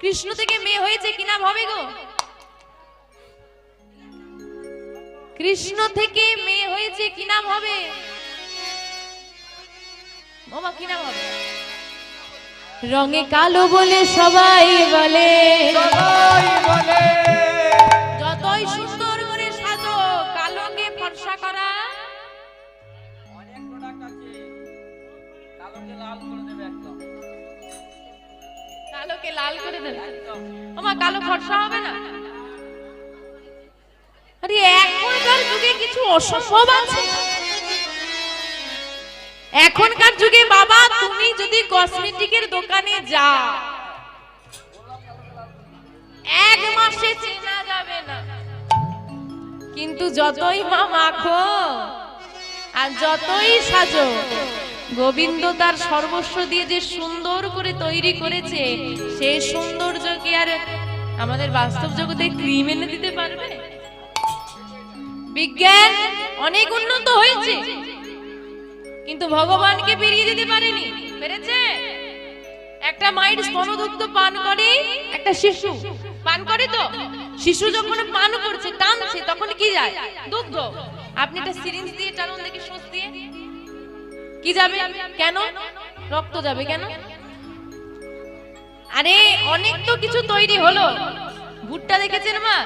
কৃষ্ণ থেকে মেয়ে হয়েছে কি নাম হবে গো? কৃষ্ণ থেকে মেয়ে হয়েছে কি নাম হবে মামা কি নাম হবে রঙে কালো বলে সবাই বলে। সবাই বলে। যতই সুন্দর করে সাজো কালোকে ফর্সা করা কালোকে লাল করে আমার কালো ফর্সা হবে না? আরে, এখনকার যুগে কিছু অসম্ভব আছে। এখনকার যুগে, বাবা, তুমি যদি কসমেটিকের দোকানে যাও, এক মাসে চেনা যাবে না। কিন্তু যতই মা মাখো আর যতই সাজো গোবিন্দ তার সর্বস্ব দিয়ে যে সুন্দর করে তৈরি করেছে, সেই সৌন্দর্যকে আর আমাদের বাস্তব জগতে ক্রিম এনে দিতে পারবে? বিজ্ঞান অনেক উন্নত হয়েছে, কিন্তু ভগবানকে পেরিয়ে দিতে পারেনি। পেরেছে? একটা মায়ের স্তনদুগ্ধ পান করে একটা শিশু। পান করে তো? শিশু যখন পান করছে, টানছে, তখন কি যায়? দুগ্ধ। আপনি একটা সিরিঞ্জ দিয়ে টানুন দেখি সুচ দিয়ে। কি যাবে? কেন? রক্ত যাবে কেন? আরে, অনেক তো কিছু তৈরি হলো। ভুট্টা দেখেছেন মা?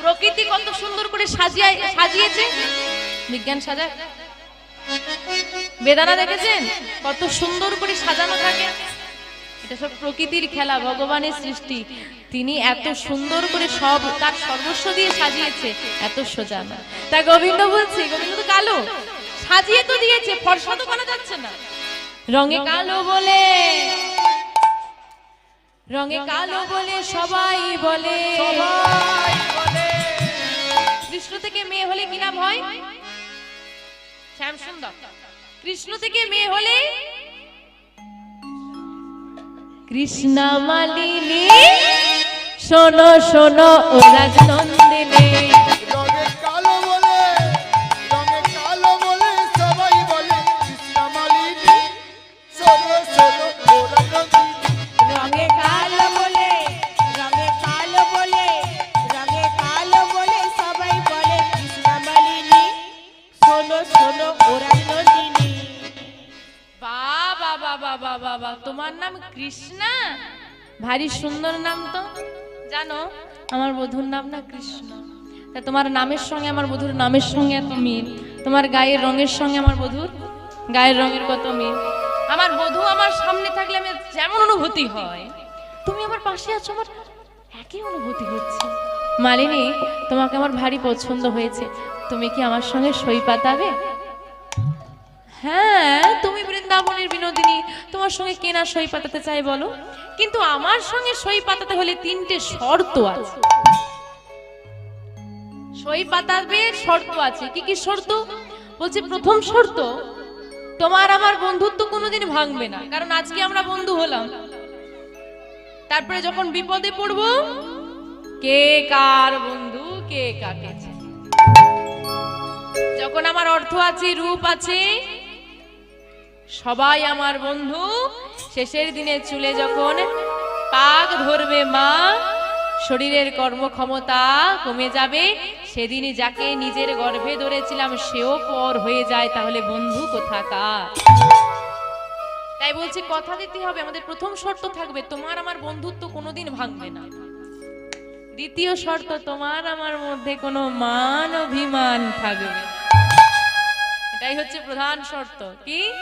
প্রকৃতি কত সুন্দর করে সাজিয়ে সাজিয়েছে। বিজ্ঞান সাজায় বেদানা দেখেছেন? কত সুন্দর করে সাজানো থাকে। এটা সব প্রকৃতির খেলা, ভগবানের সৃষ্টি। তিনি এত সুন্দর করে সব তার সর্বস্ব দিয়ে সাজিয়েছে। এত সোজা তা গোবিন্দ বলছি, গোবিন্দ তো কালো? সাজিয়ে তো দিয়েছে ফর্সা তো করা যাচ্ছে না। রঙে কালো বলে রঙে কালো বলে সবাই বলে। কৃষ্ণ থেকে মেয়ে হলে কি নাম হয়? শ্যাম সুন্দর কৃষ্ণ থেকে মেয়ে হলে? কৃষ্ণা মালিনী শোনো শোনো ও রাজনন্দিনী। ভারী সুন্দর নাম তো? জানো, আমার বধুর নাম না কৃষ্ণ। তা তোমার নামের সঙ্গে আমার বধুর নামের সঙ্গে এত মিল? তোমার গায়ের রঙের সঙ্গে আমার বধুর গায়ের রঙের কত মিল? আমার বধু আমার সামনে থাকলে আমি যেমন অনুভূতি হয়। তুমি আমার পাশে আছো, আমার একই অনুভূতি হচ্ছে। মালিনী, তোমাকে আমার ভারী পছন্দ হয়েছে। তুমি কি আমার সঙ্গে সই পাতাবে? হ্যাঁ তুমি বৃন্দাবনের বিনোদিনী, তোমার সঙ্গে কেনা সই পাতাতে চাই বলো? কিন্তু আমার সঙ্গে সই পাতাতে হলে তিনটে শর্ত আছে। সই পাতাবে শর্ত আছে। কি কি শর্ত? বলছি, প্রথম শর্ত, তোমার আমার বন্ধুত্ব কোনোদিন ভাঙবে না। কারণ আজকে আমরা বন্ধু হলাম। তারপরে যখন বিপদে পড়ব, কে কার বন্ধু, কে কাকে? যখন আমার অর্থ আছে, রূপ আছে সবাই আমার বন্ধু, শেষের দিনে চুলে যখন পাক ধরবে মা, শরীরের কর্মক্ষমতা কমে যাবে। সেদিনই যাকে নিজের গর্ভে ধরেছিলাম, সেও পর হয়ে যায়। তাহলে বন্ধু কোথাকার? তাই বলছি, কথা দিতে হবে। আমাদের প্রথম শর্ত থাকবে, তোমার আমার বন্ধুত্ব কোনোদিন ভাঙবে না। দ্বিতীয় শর্ত, তোমার আমার মধ্যে কোনো মান অভিমান থাকবে এটাই হচ্ছে প্রধান শর্ত। কি?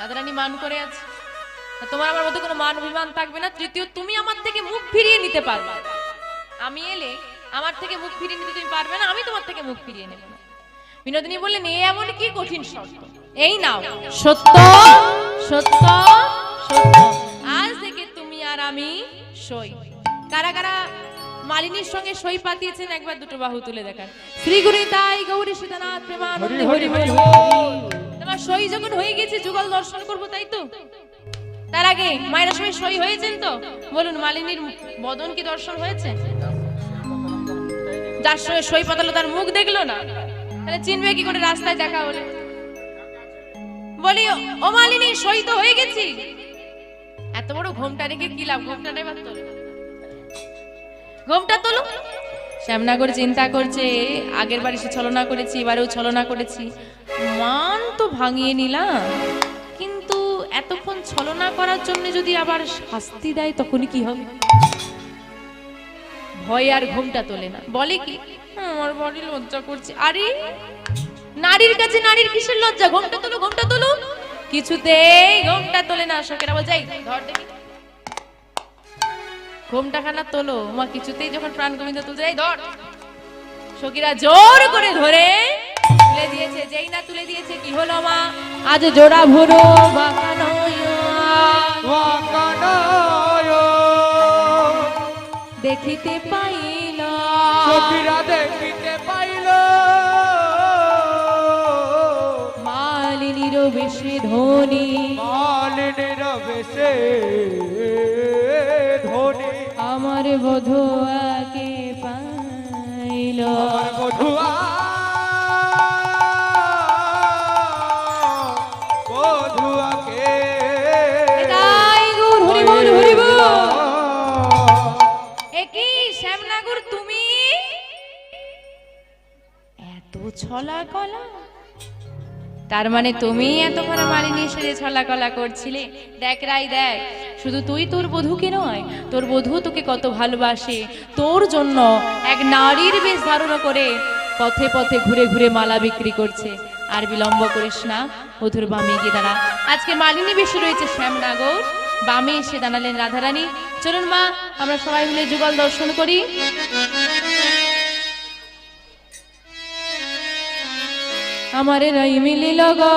রাধারানী মান করে আছে। তোমার আমার মধ্যে কোনো মান অভিমান থাকবে না তৃতীয় তুমি আমার থেকে মুখ ফিরিয়ে নিতে পারবে। আমি এলে আমার থেকে মুখ ফিরিয়ে নিতে তুমি পারবে না আমি তোমার থেকে মুখ ফিরিয়ে নেব না। বিনোদিনী বললেন এ এমন কি কঠিন শর্ত? এই নাও। সত্য সত্য সত্য। আজ থেকে তুমি আর আমি সই। কারা কারা মালিনীর সঙ্গে সই পাতিয়েছেন একবার দুটো বাহু তুলে দেখান। শ্রী গুরু তাই গৌরী সীতানাথ প্রেমানন্দে হরি। হরি। তোমার সই যখন হয়ে গেছে, যুগল দর্শন করব, তাই তো? তার আগে মায়ের সঙ্গে সই হয়েছেন তো? বলুন, মালিনীর বদন কি দর্শন হয়েছে? যার সঙ্গে সই পাতালো তার মুখ দেখল না? তাহলে চিনবে কি করে রাস্তায় দেখা হলে? বলি, ও মালিনী, সই তো হয়ে গেছি। এত বড় ঘোমটা রেখে কি লাভ? ঘোমটাটা এবার তোলো ঘোমটা তোলো। শ্যামনগর চিন্তা করছে আগের বার এসে ছলনা করেছি এবারেও ছলনা করেছি। মান তো ভাঙিয়ে নিলাম। কিন্তু এতক্ষণ ছলনা করার জন্য যদি আবার শাস্তি দেয় তখনই কি হবে? ভয় আর ঘুমটা তোলে না। বলে কি? "হ্যাঁ, আমার বডি লজ্জা করছে। আরে নারীর কাছে নারীর কিসের লজ্জা? ঘোমটা তোলো ঘোমটা তোলো। কিছুতেই ঘোমটা তোলে না শোকেরা বলছে "এই, ধর দেখি ঘোমটা খানা তোলো। মা কিছুতেই যখন প্রাণ গোবিন্দ তুলতে যাই ধর। সখীরা জোর করে ধরে তুলে দিয়েছে। যেই না তুলে দিয়েছে কি হলো মা? আজ জোড়া ভুরো বাঁকানো দেখিতে পাইল। সখীরা দেখিতে পাইল। মালিনীর বেশে ধনী মালিনীর বেশে বধুয়াকে পাইল। আমার বধুয়া বধুয়াকে শ্যামনাগুর তুমি? এত ছলা কলা। তার মানে তুমি এত এতক্ষণ মালিনী সেরে ছলা কলা করছিলে? দেখ রাই, দেখ, শুধু তুই তোর বধূকে নয়, তোর বধূ তোকে কত ভালোবাসে। তোর জন্য এক নারীর বেশ ধারণ করে পথে পথে ঘুরে ঘুরে মালা বিক্রি করছে। আর বিলম্ব করিস না বধুর বামে গিয়ে দাঁড়া। আজকে মালিনী বেশি রয়েছে শ্যামনাগর। বামে এসে দাঁড়ালেন রাধারানী। চলুন মা, আমরা সবাই মিলে যুগল দর্শন করি। আমার রাই মিলিল গো।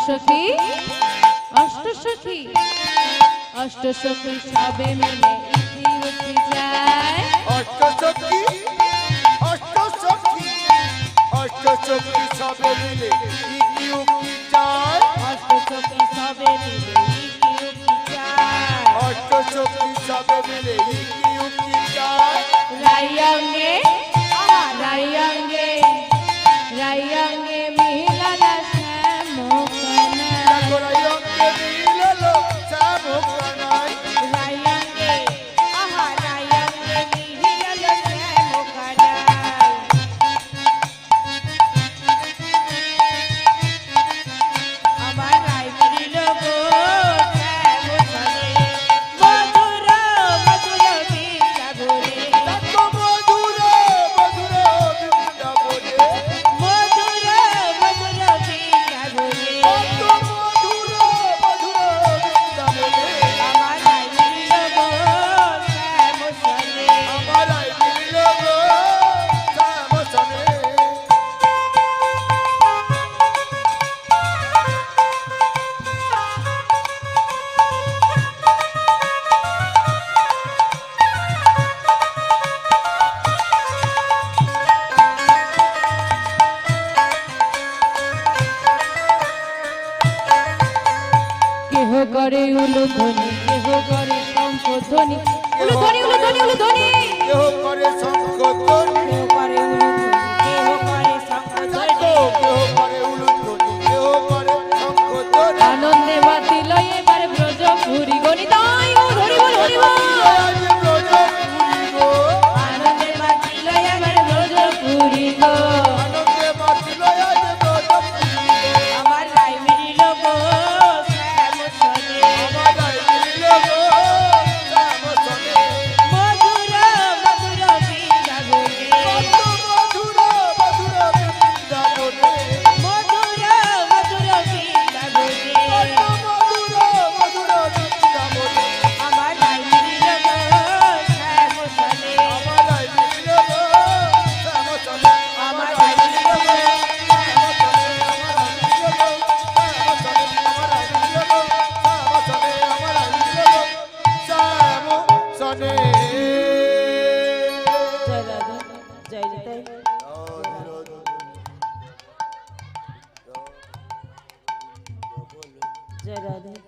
অষ্টসখী অষ্ট সখী সবে মিলে ইতি উঠি যায়। অষ্টসখী অষ্ট সখী সবে মিলে ইকি উকি যায়। जय राधे